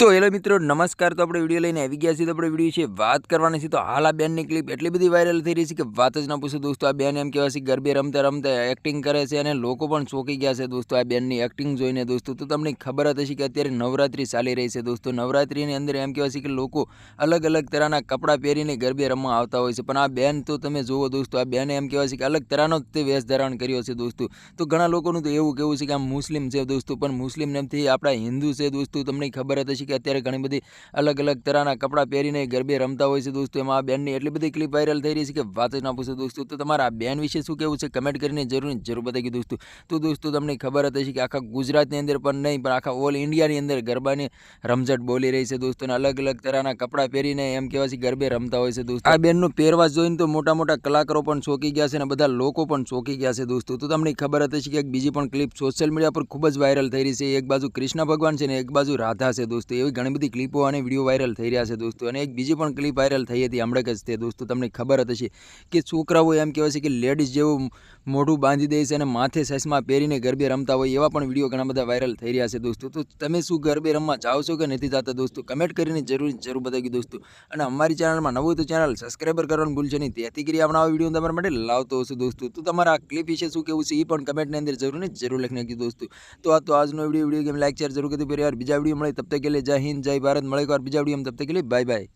તો હેલો મિત્રો, નમસ્કાર. તો આપણે વીડિયો લઈને આવી ગયા છીએ. તો આપણે વીડિયો છે વાત કરવાની છે. તો હાલ આ બેનની ક્લિપ એટલી બધી વાયરલ થઈ રહી છે કે વાત જ ના પૂછો. દોસ્તો, આ બેન એમ કહેવાય છે, ગરબે રમતા રમતા એક્ટિંગ કરે છે અને લોકો પણ ચોંકી ગયા છે. દોસ્તો, આ બેનની એક્ટિંગ જોઈને દોસ્તો, તો તમને ખબર જ હશે કે અત્યારે નવરાત્રિ ચાલી રહી છે. દોસ્તો, નવરાત્રિની અંદર એમ કહેવાય છે કે લોકો અલગ અલગ તરહના કપડાં પહેરીને ગરબે રમવા આવતા હોય છે. પણ આ બેન તો તમે જુઓ દોસ્તો, આ બેને એમ કહેવાય છે કે અલગ તરહનો જ તે વેશ ધારણ કર્યો છે દોસ્તો. તો ઘણા લોકોનું તો એવું કહેવું છે કે આ મુસ્લિમ છે દોસ્તો, પણ મુસ્લિમ નથી આપણા હિન્દુ છે દોસ્તો. તમને ખબર જ હશે કે અત્યારે ઘણી બધી અલગ અલગ તરહના કપડાં પહેરીને ગરબે રમતા હોય છે દોસ્તો. એમાં આ બેનની એટલી બધી ક્લિપ વાયરલ થઈ રહી છે કે વાત જ ના પૂછો દોસ્તો. તો તમારા આ બેન વિશે શું કહેવું છે? કમેન્ટ કરીને જરૂર જરૂર બતાવી દોસ્તો. તો દોસ્તો તમને ખબર હતી કે આખા ગુજરાતની અંદર પણ નહીં, પણ આખા ઓલ ઇન્ડિયાની અંદર ગરબાની રમઝટ બોલી રહી છે દોસ્તો. અને અલગ અલગ તરહના કપડાં પહેરીને એમ કહેવાય છે ગરબે રમતા હોય છે દોસ્તો. આ બેનનું પહેરવા જોઈને તો મોટા મોટા કલાકારો પણ ચોંકી ગયા છે અને બધા લોકો પણ ચોંકી ગયા છે દોસ્તો. તો તમને ખબર હતી કે એક બીજી પણ ક્લિપ સોશિયલ મીડિયા પર ખૂબ જ વાયરલ થઈ રહી છે. એક બાજુ કૃષ્ણ ભગવાન છે ને એક બાજુ રાધા છે દોસ્તો. એવી ઘણી બધી ક્લિપો અને વીડિયો વાયરલ થઈ રહ્યા છે દોસ્તો. અને એક બીજી પણ ક્લિપ વાયરલ થઈ હતી, હમણાં જ તે દોસ્તો તમને ખબર જ હશે કે છોકરાઓ એમ કહેવાય છે કે લેડીઝ જેવું મોઢું બાંધી દે છે અને માથે સસમાં પહેરીને ગરબે રમતા હોય એવા પણ વીડિયો ઘણા બધા વાયરલ થઈ રહ્યા છે દોસ્તો. તો તમે શું ગરબે રમવા જાઓ છો કે નથી જતા દોસ્તો? કમેન્ટ કરીને જરૂર જરૂર બતાવી દોસ્તો. અને અમારી ચેનલમાં નવું તો ચેનલ સબસ્ક્રાઈબર કરવાનું ભૂલશે નહીં. તેથી કરી આપણે વીડિયો તમારા માટે લાવતો હશે દોસ્તો. તો તમારા આ ક્લિપ વિશે શું કેવું છે એ પણ કમેન્ટની અંદર જરૂર ને જરૂર લખી નાખ્યું દોસ્તો. તો આ તો આજનો video video game like share જરૂર કરી યાર બીજા વીડિયો મળે, તબ તક કે लिए જય હિન્દ જય ભારત. મળે એકવાર બીજા વીડિયો તબ તક બાય બાય.